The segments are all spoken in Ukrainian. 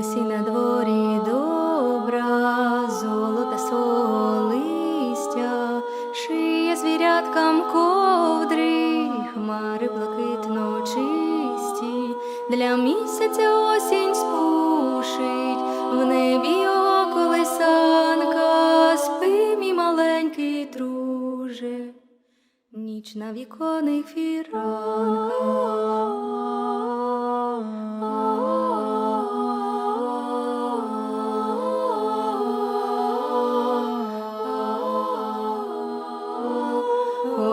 Осінь на дворі добра, золота свого листя, шиє звіряткам ковдри, хмари блакитно чисті, для місяця осінь спушить, в небі його колесанка, спи, мій маленький друже, ніч на віконних фіранках.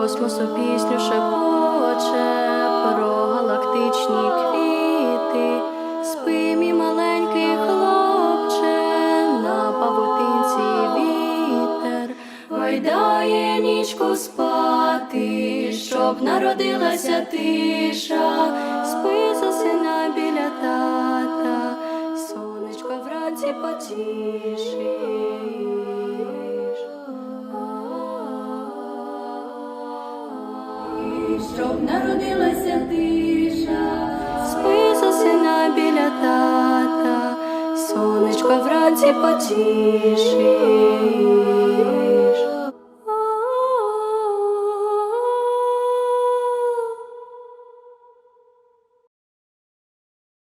Космосу пісню шепоче про галактичні квіти. Спи, мій маленький хлопче, на павутинці вітер, гойдає нічку спати, щоб народилася тиша, спи засинай біля тата, сонечко вранці потішиш. Щоб народилася тиша, спи на біля тата, сонечко вранці потішиш.